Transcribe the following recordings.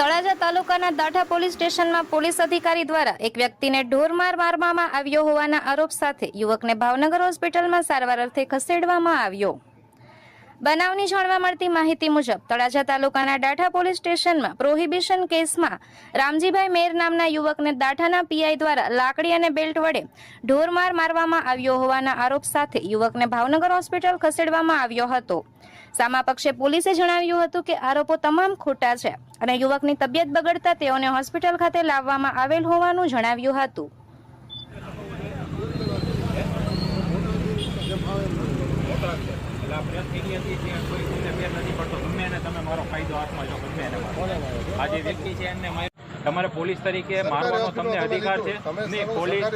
તળાજા તાલુકાના દાઠા પોલીસ સ્ટેશનમાં પોલીસ અધિકારી દ્વારા એક વ્યક્તિને ઢોરમાર મારવામાં આવ્યો હોવાના આરોપ સાથે યુવકને ભાવનગર હોસ્પિટલમાં સારવાર અર્થે ખસેડવામાં આવ્યો. બનાવની જાણવા મળતી માહિતી મુજબ તળાજા તાલુકાના દાઠા પોલીસ સ્ટેશનમાં પ્રોહિબિશન કેસમાં રામજીભાઈ મેર નામના યુવકને દાઠાના પીઆઈ દ્વારા લાકડી અને બેલ્ટ વડે ઢોરમાર મારવામાં આવ્યો હોવાના આરોપ સાથે યુવકને ભાવનગર હોસ્પિટલ ખસેડવામાં આવ્યો હતો. સામા પક્ષે પોલીસે જણાવ્યું હતું કે આરોપો તમામ ખોટા છે અને યુવકની તબિયત બગડતા તેઓને હોસ્પિટલ ખાતે લાવવામાં આવેલ હોવાનું જણાવ્યું હતું એટલે આ પ્રેસ થઈ ગઈ હતી ત્યાં કોઈ તમને ફેર નથી પડતો ગમે એને તમે મારો ફાયદો હાથમાં જો ગમે એને મારો આ જે વ્યક્તિ છે એમને તમારે પોલીસ તરીકે મારવાનો તમને અધિકાર છે? નહીં પોલીસ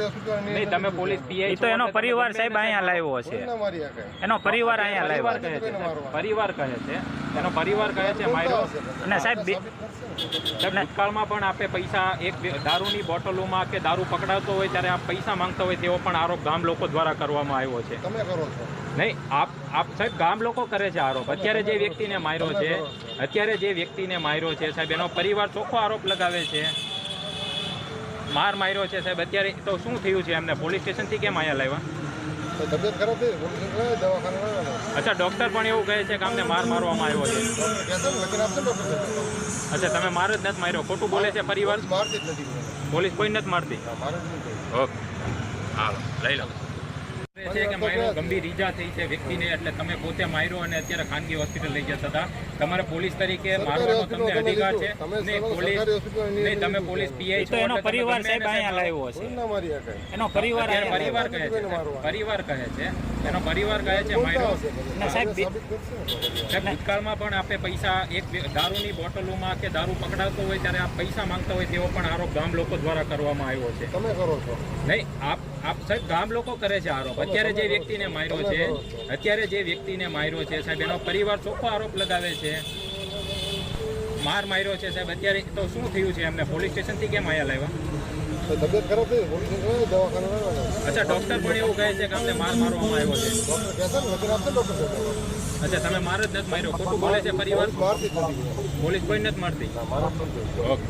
નહીં તમે પોલીસ પીઆઈ તો એનો પરિવાર સાહેબ અહીંયા લાવ્યો છે એનો પરિવાર અહીંયા પરિવાર લાવ્યો કહે છે છે પરિવાર કહે છે. એનો પરિવાર કહે છે માર્યો અને સાહેબ ભૂતકાળમાં પણ આપે પૈસા એક દારૂની બોટલોમાં કે દારૂ પકડાતો હોય ત્યારે આપ પૈસા માંગતા હોય તેવો પણ આરોપ ગામ લોકો દ્વારા કરવામાં આવ્યો છે. તમે કરો છો. નહીં આપ આપ સાહેબ ગામ લોકો કરે છે આરોપ. અત્યારે જે વ્યક્તિને માર્યો છે. અત્યારે જે વ્યક્તિને માર્યો છે સાહેબ એનો પરિવાર ચોખ્ખો આરોપ લગાવે છે. માર માર્યો છે સાહેબ. અત્યારે તો શું થયું છે એમને? પોલીસ સ્ટેશનથી કેમ અહીંયા લાવ્યા? તબિયત ખરાબ થઈ પોલીસ દવાખાને અચ્છા ડૉક્ટર પણ એવું કહે છે કે અમને માર મારવામાં આવ્યો છે. અચ્છા તમે માર જ નથી માર્યો. ખોટું બોલે છે પરિવાર? મારતી જ નથી. પોલીસ કોઈ નથી મારતી? હા, ઓકે. હાલો લઈ લો. છે કે માયરો ગંભીર ઈજા થઈ છે વ્યક્તિને એટલે તમે પોતે માયરો અને અત્યારે ખાનગી હોસ્પિટલ લઈ જતા હતા. તમારે પોલીસ તરીકે મારવાનો તમને અધિકાર છે. નહીં પોલીસ નહીં તમે પોલીસ પીઆઈ છો એનો પરિવાર સાહેબ અહીંયા લાવ્યો શકે એનો પરિવાર પરિવાર કહે છે. પરિવાર કહે છે. એનો પરિવાર કહે છે માયરો. સાહેબ, ભૂતકાળમાં પણ આપે પૈસા એક દારૂની બોટલોમાં કે દારૂ પકડાતો હોય ત્યારે આપ પૈસા માંગતા હોય તેવો પણ આરોપ ગામ લોકો દ્વારા કરવામાં આવ્યો છે. તમે કરો છો. નહીં આપ આપ સાહેબ ગામ લોકો કરે છે આરોપ. અત્યારે જે વ્યક્તિને માર્યો છે અત્યારે જે વ્યક્તિને માર્યો છે સાહેબ એનો પરિવાર ચોખ્ખો આરોપ લગાવે છે. માર માર્યો છે સાહેબ અત્યારે તો શું થયું છે એમને? પોલીસ સ્ટેશનથી કેમ આયા લાવ્યા અચ્છા ડૉક્ટર પણ એવું કહે છે કે અમને માર મારવામાં આવ્યો છે. અચ્છા તમે માર જ નથી માર્યો ખોટું બોલે છે પરિવાર? પોલીસ કોઈ નથી. મારતી? ઓકે.